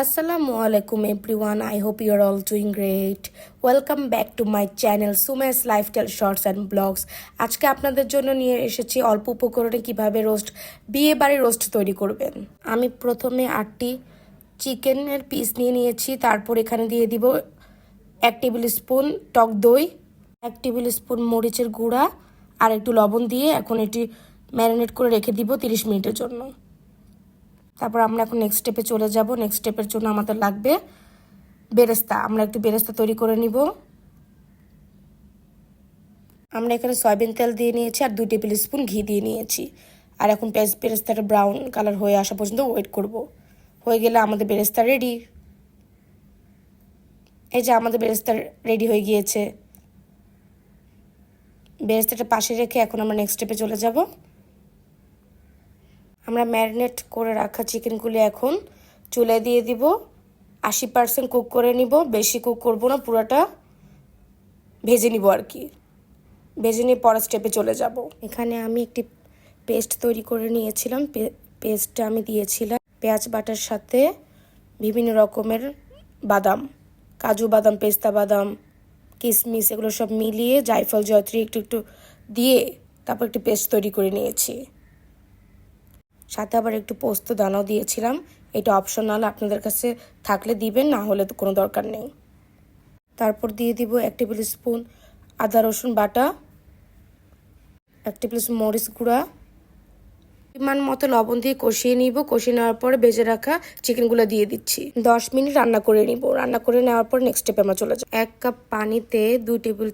আসসালামু আলাইকুম everyone I hope your all doing great welcome back to my channel Sumes lifestyle shorts and vlogs আজকে আপনাদের জন্য নিয়ে এসেছি অল্প উপকরণে কীভাবে রোস্ট বিয়ে বাড়ি রোস্ট তৈরি করবেন। আমি প্রথমে আটটি চিকেনের পিস নিয়ে নিয়েছি, তারপর এখানে দিয়ে দিব এক টেবিল স্পুন টক দই, এক টেবিল স্পুন মরিচের গুঁড়া, আর একটু লবণ দিয়ে এখন এটি ম্যারিনেট করে রেখে দিব তিরিশ মিনিটের জন্য। তারপর আমরা এখন নেক্সট স্টেপে চলে যাব। নেক্সট স্টেপের জন্য আমাদের লাগবে বেরেস্তা। আমরা একটু বেরেস্তা তৈরি করে নিব। আমরা এখানে সয়াবিন তেল দিয়ে নিয়েছি আর দুই টেবিল স্পুন ঘি দিয়ে নিয়েছি। আর এখন পেঁয়াজ, বেরেস্তাটা ব্রাউন কালার হয়ে আসা পর্যন্ত ওয়েট করব। হয়ে গেলে আমাদের বেরেস্তা রেডি এই যে আমাদের বেরেস্তা রেডি হয়ে গিয়েছে। বেরেস্তাটা পাশে রেখে এখন আমরা নেক্সট স্টেপে চলে যাব। আমরা ম্যারিনেট করে রাখা চিকেনগুলি এখন চুলে দিয়ে দিব। আশি পার্সেন্ট কুক করে নিব, বেশি কুক করব না, পুরোটা ভেজে নিব আর কি। ভেজে নিয়ে পরের স্টেপে চলে যাব। এখানে আমি একটি পেস্ট তৈরি করে নিয়েছিলাম। পেস্টটা আমি দিয়েছিলাম পেঁয়াজ বাটার সাথে বিভিন্ন রকমের বাদাম, কাজু বাদাম, পেস্তা বাদাম কিশমিশ এগুলো সব মিলিয়ে জায়ফল, জয়ত্রী একটু একটু দিয়ে তারপর একটি পেস্ট তৈরি করে নিয়েছি। সাথে আবার একটু পোস্ত দানাও দিয়েছিলাম। এটা অপশনাল আপনাদের কাছে থাকলে দিবেন, না হলে তো কোনো দরকার নেই। তারপর দিয়ে দিব এক টেবিল স্পুন আদা রসুন বাটা, এক টেবিল স্পুন মরিচ গুঁড়া। পরিমাণ মতো লবণ দিয়ে কষিয়ে নিব। কষিয়ে নেওয়ার পরে বেজে রাখা চিকেনগুলো দিয়ে দিচ্ছি। দশ মিনিট রান্না করে নিব। রান্না করে নেওয়ার পর নেক্সট স্টেপে আমরা চলে যাব। এক কাপ পানিতে দুই টেবিল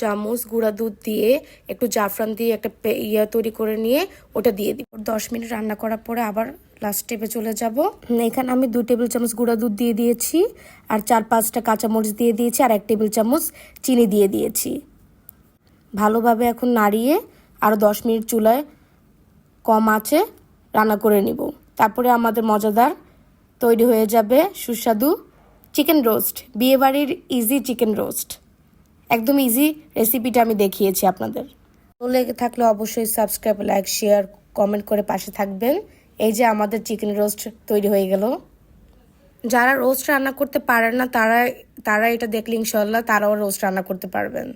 চামচ গুঁড়া দুধ দিয়ে, একটু জাফরান দিয়ে একটা ইয়া তৈরি করে নিয়ে ওটা দিয়ে দিব। দশ মিনিট রান্না করার পরে আবার লাস্ট স্টেপে চলে যাব। এখানে আমি দু টেবিল চামচ গুঁড়া দুধ দিয়ে দিয়েছি আর চার পাঁচটা কাঁচামরিচ দিয়ে দিয়েছি আর এক টেবিল চামচ চিনি দিয়ে দিয়েছি। ভালোভাবে এখন নাড়িয়ে আরও দশ মিনিট চুলায় কম আছে রান্না করে নিব। তারপরে আমাদের মজাদার তৈরি হয়ে যাবে সুস্বাদু চিকেন রোস্ট, বিয়েবাড়ির ইজি চিকেন রোস্ট একদম ইজি রেসিপিটা আমি দেখিয়েছি আপনাদের। তো লেগে থাকলে অবশ্যই সাবস্ক্রাইব লাইক শেয়ার কমেন্ট করে পাশে থাকবেন। এই যে আমাদের চিকেন রোস্ট তৈরি হয়ে গেল। যারা রোস্ট রান্না করতে পারেন না, তারা তারা এটা দেখলে ইনশাল্লাহ তারাও রোস্ট রান্না করতে পারবেন।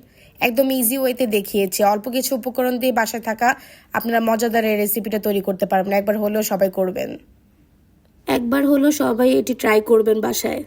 একদম ইজি ওয়েতে দেখিয়েছি। অল্প কিছু উপকরণ দিয়ে বাসায় থাকা আপনারা মজাদার এই রেসিপিটা তৈরি করতে পারবেন। একবার হলেও সবাই করবেন। একবার হলেও সবাই এটি ট্রাই করবেন বাসায়।